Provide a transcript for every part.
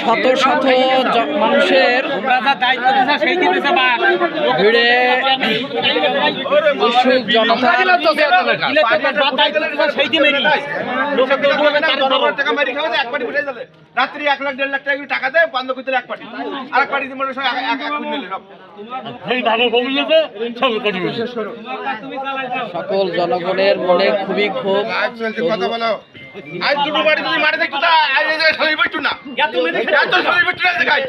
শত শত মানুষের ভিড়ে উৎসুক জনতা রাত্রি এক লাখ দেড় লাখ টাকা টাকা দেয় বন্ধ করতে এক পার্টি আর এক পার্টি মনে হয় এক এক কুইন্টাল সব সকল জনগণের মনে খুবই ক্ষোভ। কথা বলো। আজ দুটো বাড়ি তা আজ এই জায়গায় শরীর না। এত শরীর না দেখাই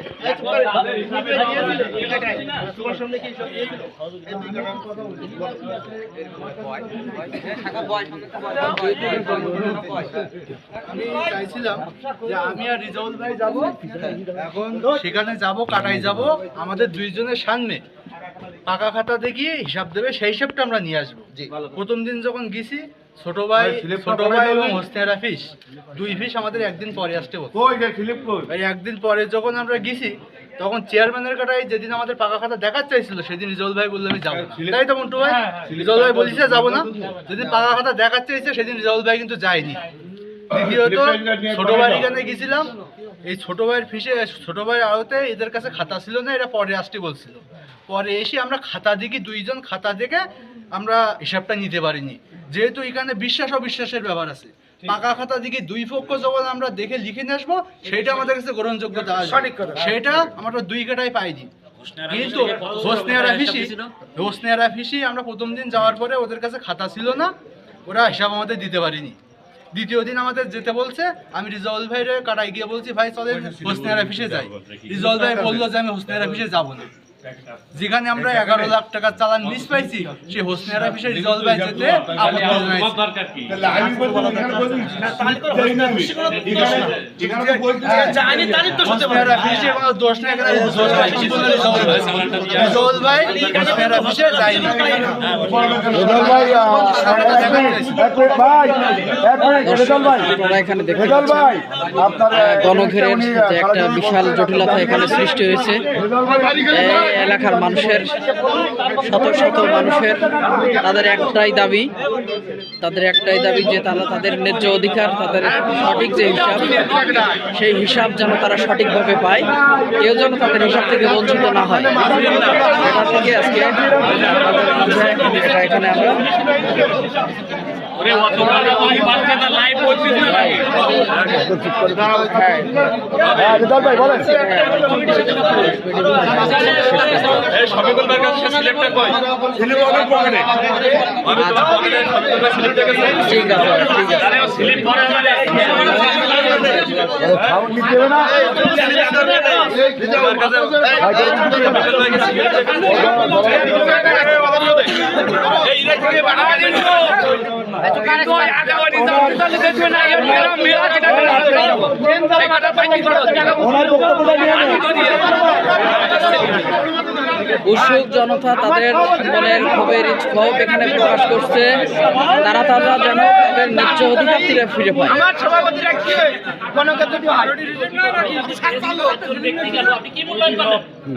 আমি চাইছিলাম যে আমি আর রিজাউল ভাই যাব। এখন সেখানে যাব কাটাই যাব। আমাদের দুইজনের সামনে পাকা খাতা দেখিয়ে হিসাব দেবে সেই হিসাবটা আমরা নিয়ে আসব। প্রথম দিন যখন গেছি ছোট ভাই ছোট ভাই এবং হোসনেরা ফিস। দুই ফিস আমাদের একদিন পরে আসতে ফিলিপ কই? এই একদিন পরে যখন আমরা গেছি তখন চেয়ারম্যানের কাটাই যেদিন আমাদের পাকা খাতা দেখার চাইছিল সেদিন রিজল ভাই বলল আমি যাব তাই তো মন্টু ভাই? রিজল ভাই বলছে যাব না। যেদিন পাকা খাতা দেখার চাইছে সেদিন রিজল ভাই কিন্তু যায়নি। দ্বিতীয়ত ছোট ভাই এখানে গেছিলাম। এই ছোট ভাইয়ের ফিসে ছোট ভাইয়ের আওতে এদের কাছে খাতা ছিল না এরা পরে আসতে বলছিল। পরে এসে আমরা খাতা দেখি দুইজন খাতা দেখে আমরা হিসাবটা নিতে পারিনি। যেহেতু এখানে বিশ্বাস অবিশ্বাসের ব্যাপার আছে। পাকা খাতা দিকে দুই পক্ষ যখন আমরা দেখে লিখে নিয়ে আসব সেটা আমাদের কাছে গ্রহণযোগ্যতা আসবে সেটা আমরা দুই কাটাই পাইনি। কিন্তু আমরা প্রথম দিন যাওয়ার পরে ওদের কাছে খাতা ছিল না ওরা হিসাব আমাদের দিতে পারিনি। দ্বিতীয় দিন আমাদের যেতে বলছে আমি রিজল ভাইয়ের কাটাই গিয়ে বলছি ভাই চলে হোসনেয়ার অফিসে যাই। রিজল ভাই বলল যে আমি হোসনেয়ার অফিসে যাব না। যেখানে আমরা এগারো লাখ টাকার চালান মিস পাইছি সেই হোসনেয়ার অফিসে রিজল ভাই যেতে আপনারা গণঘেরের একটা বিশাল জটিলতা এখানে সৃষ্টি হয়েছে। এলাকার মানুষের, শত শত মানুষের, তাদের একটাই দাবি, তাদের একটাই দাবি যে তারা তাদের ন্যায্য অধিকার, তাদের সঠিক যে হিসাব, সেই হিসাব যেন তারা সঠিকভাবে পায়, কেউ যেন তাদের হিসাব থেকে বঞ্চিত না হয়। এটা থেকে আজকে এখানে আমরা রেজাল ভাই বলেন ছেলে ওনার বক্তব্যটা নিয়ে উৎসুক জনতা তাদের মনের ক্ষোভের ক্ষোভ এখানে প্রকাশ করছে। তারা তারা যেন তাদের ন্যায্য অধিকার থেকে ফিরে পায়।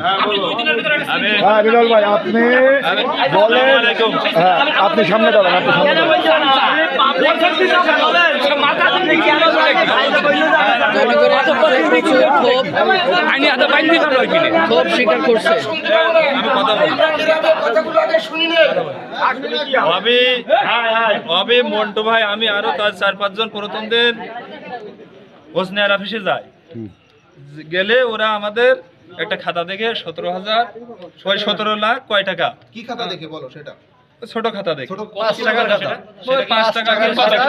হ্যাঁ? আপনি হ্যাঁ আপনি সামনে দাঁড়ান আপনি সামনে স্বীকার করছে। আমি আমি মন্টু ভাই আমি আরও তার চার পাঁচজন প্রথম দিন ওসনিয়ার অফিসে যাই। গেলে ওরা আমাদের একটা খাতা দেখে সতেরো হাজার ওই সতেরো লাখ কয় টাকা? কি খাতা দেখে বলো সেটা? ছোট খাতা দেখে। পাঁচ টাকার খাতা। ওই পাঁচ টাকা কি পাঁচ টাকা।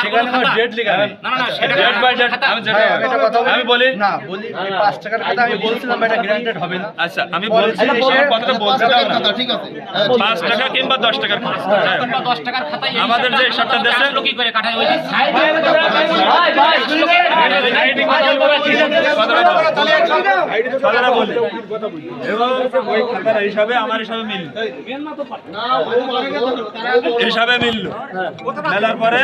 সেখানে আমার ডেট লেখা নেই। Date by date, আমি যেটা- আমি বলি। না বলি পাঁচ টাকার কথা আমি বলছিলাম এটা গ্রান্টেড হবে না। আচ্ছা আমি বলছি আমার কথাটা বলতে না। ঠিক আছে। পাঁচ টাকা কিংবা দশ টাকার যাই হোক। আমাদের যে হিসাবটা দেশে কথাটা বলি এবং ওই খাতার হিসাবে আমার হিসাবে মিল হিসাবে মিলল। মেলার পরে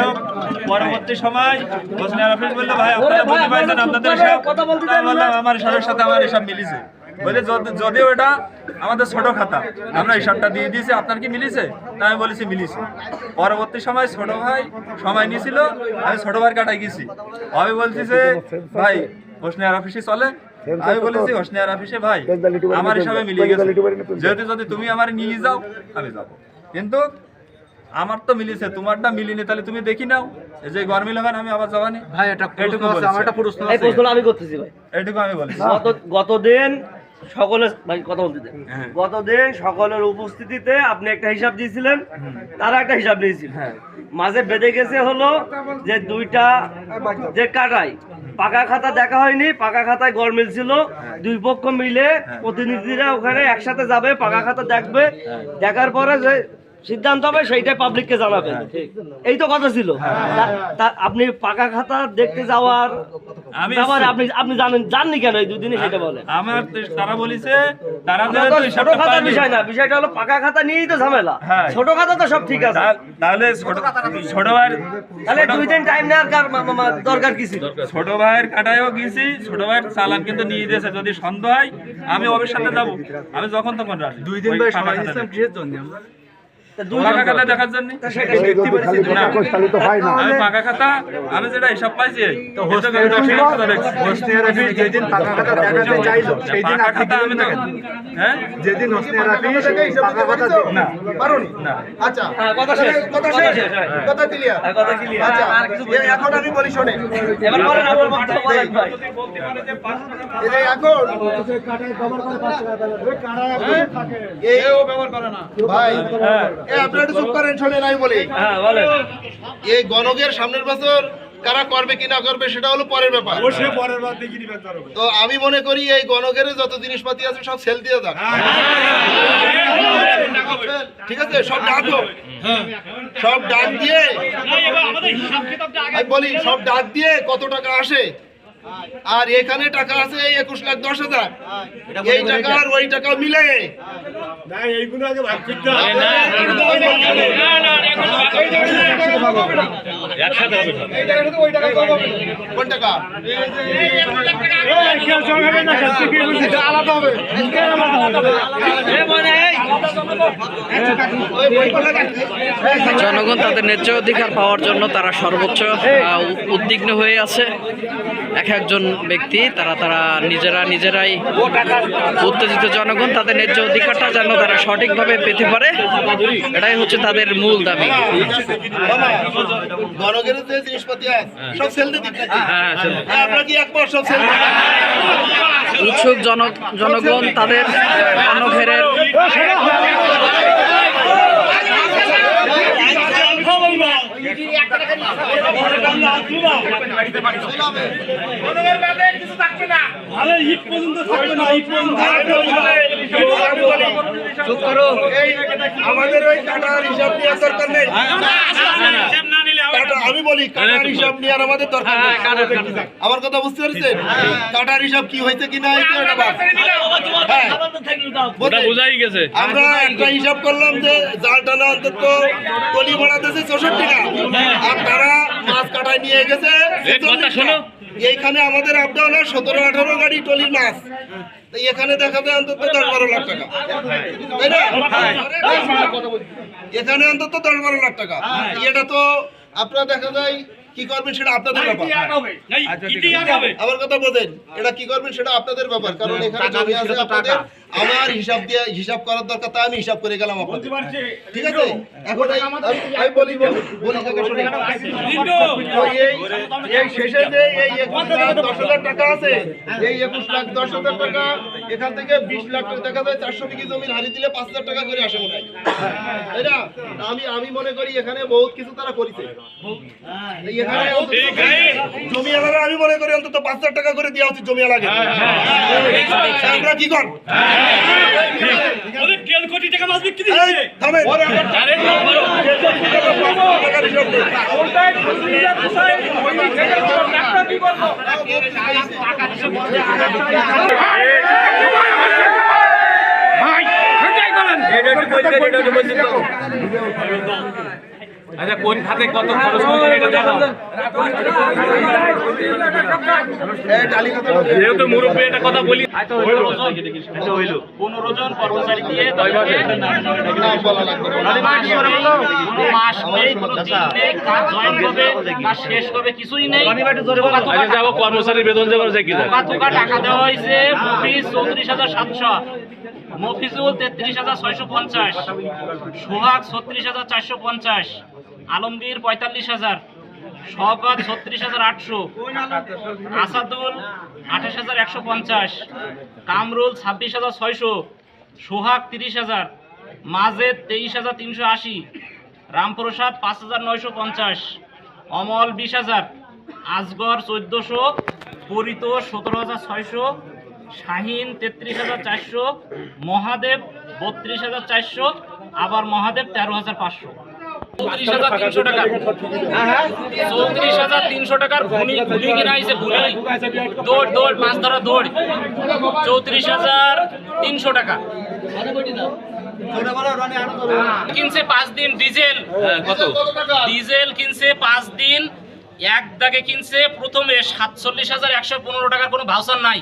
হোক পরবর্তী সময় বলল, ভাই, আপনারা বুঝতে আপনাদের আমার হিসাবের সাথে আমার হিসাব মিলিছে। বলে, যদি- যদিও এটা আমাদের ছোট খাতা, আমরা হিসাবটা দিয়ে দিয়েছি, আপনার কি মিলিছে? তা আমি বলেছি, মিলিছে। পরবর্তী সময় ছোট ভাই সময় নিয়েছিল, আমি ছোট ভাই কাটায় গেছি। আমি বলছি যে, ভাই হোসনিয়ার অফিসে চলে আমি বলেছি হোসনিয়ার অফিসে ভাই আমার হিসাবে মিলিয়ে গেছে। যেহেতু যদি তুমি আমার নিয়ে যাও আমি যাব। কিন্তু আমার তো মিলিছে তোমারটা মিলিনি তাহলে তুমি দেখি নাও। যে গরমিল আমি আবার যাবানি ভাই এটা প্রশ্ন আছে, আমার একটা প্রশ্ন এই আমি করতেছি ভাই। এইটুকু আমি বলেছি। গত গতদিন সকলে ভাই কথা বলতে হ্যাঁ। গতদিন সকলের উপস্থিতিতে আপনি একটা হিসাব দিয়েছিলেন তারা একটা হিসাব নিয়েছিল। মাঝে বেঁধে গেছে হলো যে দুইটা যে কাটাই। পাকা খাতা দেখা হয়নি পাকা খাতায় গরমিল ছিল দুই পক্ষ মিলে প্রতিনিধিরা ওখানে একসাথে যাবে পাকা খাতা দেখবে। দেখার পরে যে সিদ্ধান্ত হবে সেইটাই পাবলিককে জানাবেন। এই তো কথা ছিল। তা- তা- আপনি পাকা খাতা দেখতে যাওয়ার ব্যাপারে আপনি আপনি জানেন জাননি কেন এই দুদিনে সেটা বলেন? আমার তারা বলেছে তারা আপনার যেহেতু তো ছোট হিসাবটা বিষয় না বিষয়টা হলো পাকা খাতা নিয়েই তো ঝামেলা। হ্যাঁ। ছোট খাতা তো সব ঠিক আছে। তাহলে ছোট ছোট ভাইয়ের তাহলে দুই দিন টাইম নেওয়ার কার- মা- মা- মা- দরকার কি ছিল? ছোট ভাইয়ের কাটায়ও গেছি ছোট ভাইয়ের চালান কিন্তু নিয়ে দিয়েছে। যদি সন্দেহ হয় আমি সাথে যাব। আমি যখন তখন রাজি। দুই দিন ভাই সময় খাতা কিসের জন্য আমরা আমি পাকা খাতা আমি যেটা হিসাব পাইছি টাকা? যেদিন পাকা খাতা দেখাতে চাইলো সেই দিন খাতা আমি হ্যাঁ? যেদিন হোস্টেল অফিস পাকা খাতা দে- না। পারোনি? আচ্ছা। হ্যাঁ, কথা শেষ। কথা শেষ। হ্যাঁ। কথা ক্লিয়ার কথা কি আচ্ছা। এখন আমি বলি শোনেন। এবার বলেন আপনার বক্তব্য বলেন ভাই। এই যে এখন এই ভাই। এই আপনারা চুপ করেন শোনেন আমি বলি। হ্যাঁ এই গণকের সামনের বছর কারা করবে কি না করবে সেটা হলো পরের ব্যাপার। তো আমি মনে করি এই গণকের যত জিনিসপাতি আছে সব সেল দিয়ে যাক। ঠিক আছে সব ডাক সব ডাক দিয়ে বলি সব ডাক দিয়ে কত টাকা আসে আর এখানে টাকা আছে একুশ লাখ দশ হাজার এই টাকা আর ওই টাকা মিলে আলাদা হবে জনগণ তাদের ন্যায্য অধিকার পাওয়ার জন্য তারা সর্বোচ্চ উদ্বিগ্ন হয়ে আছে একজন ব্যক্তি তারা তারা নিজেরা নিজেরাই উত্তেজিত জনগণ তাদের ন্যায্য অধিকারটা যেন তারা সঠিকভাবে পেতে পারে এটাই হচ্ছে তাদের মূল দাবি। গণকের যে জিনিসপাতি আছে হ্যাঁ। হ্যাঁ, উৎসুক জন জনগণ তাদের গণঘেরের আমাদের ওই টাকার হিসাব নেওয়ার দরকার নেই আমি বলি কাটার হিসাব নেওয়ার আমাদের দরকার আমার কথা বুঝতে পারছেন? কাটার হিসাব কি হয়েছে কি না হয়েছে ওটা বাদ। হ্যাঁ। বোঝাই গেছে। আমরা একটা হিসাব করলাম যে জাল টানা অন্তত টলি ভাড়া দিয়েছে চৌষট্টি টাকা আর তারা মাছ কাটায় নিয়ে গেছে শোনো। এইখানে আমাদের আপ ডাউন সতেরো আঠারো গাড়ি টলির মাছ। এখানে দেখা যায় অন্তত দশ বারো লাখ টাকা। তাই না? এখানে অন্তত দশ বারো লাখ টাকা। এটা তো আপনারা দেখা যায় কি করবেন সেটা আপনাদের ব্যাপার। আমার কথা বোঝেন এটা কি করবেন সেটা আপনাদের ব্যাপার কারণ এখানে জমি আছে আপনাদের আমার হিসাব দিয়ে হিসাব করার দরকার তাই আমি হিসাব করে গেলাম আপনাদের। ঠিক আছে? এখন আমি- বলি বলি বলি কাকা শুনুন। তো এই এই শেষে যে এই একুশ লাখ দশ হাজার টাকা আছে। এই একুশ লাখ দশ হাজার টাকা এখান থেকে বিশ লাখ টাকা দেখা যায় চারশো বিঘি হারি দিলে পাঁচ হাজার টাকা করে আসে মনে হয়। তাই না? আমি আমি মনে করি এখানে বহুত কিছু তারা করেছে। এই জমি আলাদা আমি মনে করি অন্তত পাঁচ হাজার টাকা করে দেওয়া উচিত জমি আলাদা আমরা কি কর? এই, থামেন। আচ্ছা কোন খাতে কত খরচ করছেন এটা কত যেহেতু মুরব্বী একটা কথা বলি। পনেরো জন কর্মচারী দিয়ে। মাস নেই কাজ জয়েন কাজ শেষ কিছুই নেই। আচ্ছা যাব কর্মচারী বেতন টোকা টাকা দেওয়া হয়েছে চৌত্রিশ হাজার সাতশো। মফিজুল তেত্রিশ হাজার ছয়শো পঞ্চাশ, সোহাগ ছত্রিশ হাজার চারশো পঞ্চাশ, আলমগীর পঁয়তাল্লিশ হাজার, শওকত ছত্রিশ হাজার আটশো, আসাদুল আঠাশ হাজার একশো পঞ্চাশ, কামরুল ছাব্বিশ হাজার ছয়শো, সোহাগ তিরিশ হাজার, মাজেদ তেইশ হাজার তিনশো আশি, রামপ্রসাদ পাঁচ হাজার নয়শো পঞ্চাশ, অমল বিশ হাজার, আজগর চোদ্দোশো, পরিতোষ সতেরো হাজার ছয়শো শাহিন তেত্রিশ হাজার চারশো মহাদেব বত্রিশ হাজার চারশো আবার মহাদেব তেরো হাজার পাঁচশো। চৌত্রিশ হাজার তিনশো টাকা চৌত্রিশ হাজার তিনশো টাকার ভুনি ভুনি কিনা হয়েছে ভুনি। দৌড় দৌড় মাছ ধরা দৌড়। চৌত্রিশ হাজার তিনশো টাকা। কিনছে পাঁচ দিন ডিজেল। কত? ডিজেল কিনছে পাঁচ দিন এক দাগে কিনছে প্রথমে সাতচল্লিশ হাজার একশো পনেরো টাকার কোনো ভাউচার নাই।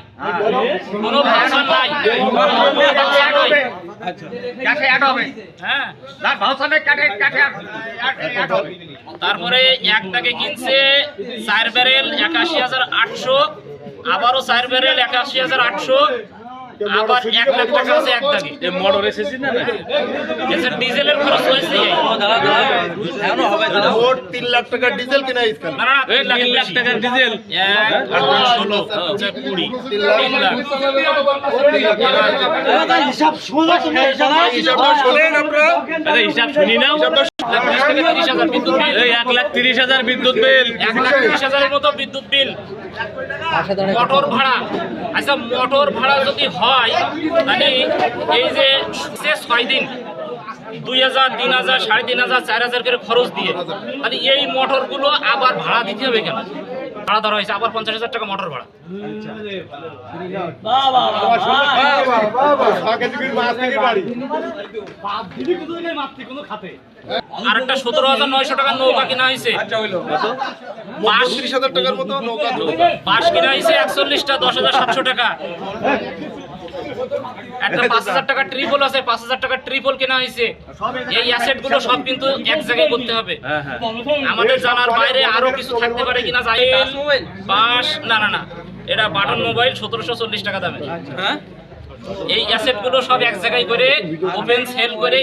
কোনো ভাউচার নাই। হ্যাঁ। তারপরে এক দাগে কিনছে চার ব্যারেল একাশি হাজার আটশো আবারও চার ব্যারেল একাশি হাজার আটশো আবার এক লাখ টাকা আছে এক দাগে মোটর এসেছি না না ডিজেলের খরচ হয়েছে মোট তিন লাখ টাকার ডিজেল কিনা ইসকাল না না না, এই তিন লাখ। টাকার ডিজেল ষোলো কুড়ি তিন লাখ হিসাবটা শোনেন আরে হিসাব শুনি বিদ্যুৎ এক লাখ তিরিশ হাজার বিদ্যুৎ বিল এক লাখ তিরিশ হাজারের মতো বিদ্যুৎ বিল মোটর ভাড়া। আচ্ছা মোটর ভাড়া যদি হয় মানে এই যে শেষ ছয় দিন? দুই হাজার তিন হাজার সাড়ে তিন হাজার চার হাজার করে খরচ দিয়ে। তাহলে এই মোটরগুলো আবার ভাড়া দিতে হবে কেন? ভাড়া ধরা হয়েছে আবার পঞ্চাশ হাজার টাকা মোটর ভাড়া। আর একটা সতেরো হাজার নয়শো টাকার নৌকা কিনা হয়েছে। বাস নৌকা কিনা হয়েছে একচল্লিশটা দশ হাজার সাতশো টাকা। একটা পাঁচ হাজার টাকা ট্রিপল আছে পাঁচ হাজার টাকা ট্রিপল কেনা হয়েছে। এই অ্যাসেটগুলো সব কিন্তু এক জায়গায় করতে হবে। আমাদের জানার বাইরে আরও কিছু থাকতে পারে কিনা যাই বাস না না না। এটা বাটন মোবাইল সতেরোশো চল্লিশ টাকা দামে এই অ্যাসেটগুলো সব এক জায়গায় করে ওপেন সেল করে